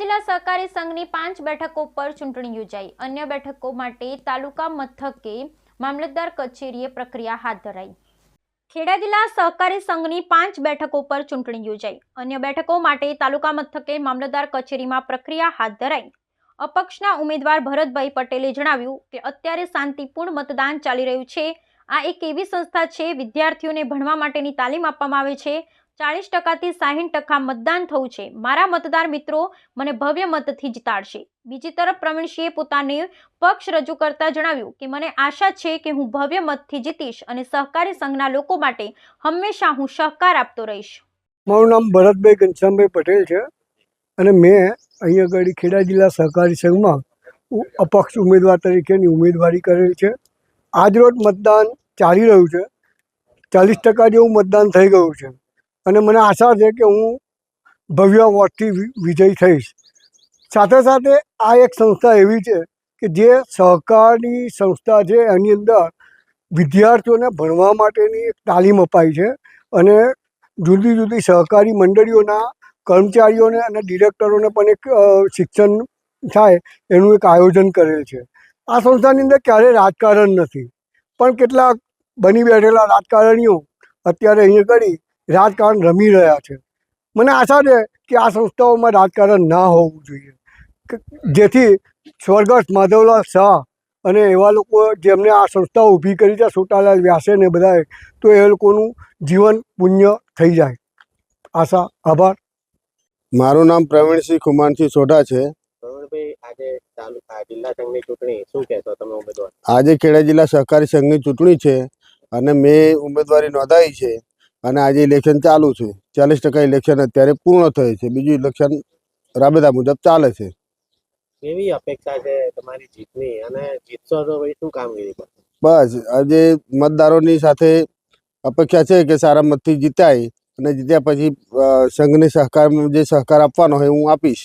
જિલ્લા સહકારી સંઘની પાંચ બેઠકો પર ચૂંટણી યોજાઈ. અન્ય બેઠકો માટે તાલુકા મથકે મામલતદાર કચેરીએ પ્રક્રિયા હાથ ધરાઈ. ખેડા જિલ્લા સહકારી સંઘની પાંચ બેઠકો પર ચૂંટણી યોજાઈ. અન્ય બેઠકો માટે તાલુકા મથકે મામલતદાર કચેરીમાં પ્રક્રિયા હાથ ધરાઈ. અપક્ષના ઉમેદવાર ભરતભાઈ પટેલે જણાવ્યું કે અત્યારે શાંતિપૂર્ણ મતદાન ચાલી રહ્યું છે. આ એક એવી સંસ્થા છે વિદ્યાર્થીઓને ભણવા માટેની તાલીમ આપવામાં આવે છે. ચાળીસ ટકાથી સાહીઠ ટકા મતદાન થયું છે. મારા મતદાર મિત્રો મને ભવ્ય મતથી જીતાડશે. બીજી તરફ પ્રવીણસિંહે પોતાને પક્ષ રજૂ કરતા જણાવ્યું કે, મને આશા છે કે હું ભવ્ય મતથી જીતીશ અને સહકારી સંઘના લોકો માટે હંમેશા હું સહકાર આપતો રહીશ. મારું નામ ભરતભાઈ ઘનશ્યામભાઈ પટેલ છે અને મેં અહીંયા આગળ ખેડા જિલ્લા સહકારી સંઘમાં અપક્ષ ઉમેદવાર તરીકેની ઉમેદવારી કરેલ છે. આજરોજ મતદાન ચાલી રહ્યું છે. ચાલીસ ટકા જેવું મતદાન થઈ ગયું છે. અને મને આશા છે કે હું ભવ્ય વોટથી વિજય થઈશ. સાથે સાથે આ એક સંસ્થા એવી છે કે જે સહકારની સંસ્થા છે, એની અંદર વિદ્યાર્થીઓને ભણવા માટેની એક તાલીમ અપાય છે અને જુદી જુદી સહકારી મંડળીઓના કર્મચારીઓને અને ડિરેક્ટરોને પણ એક શિક્ષણ થાય એનું એક આયોજન કરેલ છે. આ સંસ્થાની અંદર ક્યારેય રાજકારણ નથી. પણ કેટલાક બની બેઠેલા રાજકારણીઓ અત્યારે અહીંયા કરી રાજકારણ રમી રહ્યા છે. મને આશા છે કે આ સંસ્થાઓમાં રાજકારણ ના હોવું જોઈએ. જેથી સ્વર્ગસ્થ માધવલાલ શાહ અને એવા લોકો જેમને આ સંસ્થાઓ ઊભી કરી છે સોટાલાલ વ્યાસે ને બધાએ તો એ લોકોનું જીવન પુણ્ય થઈ જાય. આશા આભાર. મારું નામ પ્રવીણસિંહ કુમારસિંહ સોઢા છે. આજે ખેડા જિલ્લા સહકારી સંઘની ચૂંટણી છે અને મેં ઉમેદવારી નોંધાવી છે. અને આજે ઇલેક્શન ચાલુ છે. ચાલીસ ટકા ઇલેક્શન અત્યારે પૂર્ણ થયું છે. બીજું ઇલેક્શન રાબેતા મુજબ ચાલે છે. એવી અપેક્ષા છે તમારી જીતની? અને જીતશો તો ભાઈ શું કામગીરી કરશો બસ આજે મતદારોની સાથે અપેક્ષા છે કે સારા મતથી જીતાય અને જીત્યા પછી સંઘને સહકાર જે સહકાર આપવાનો હોય હું આપીશ.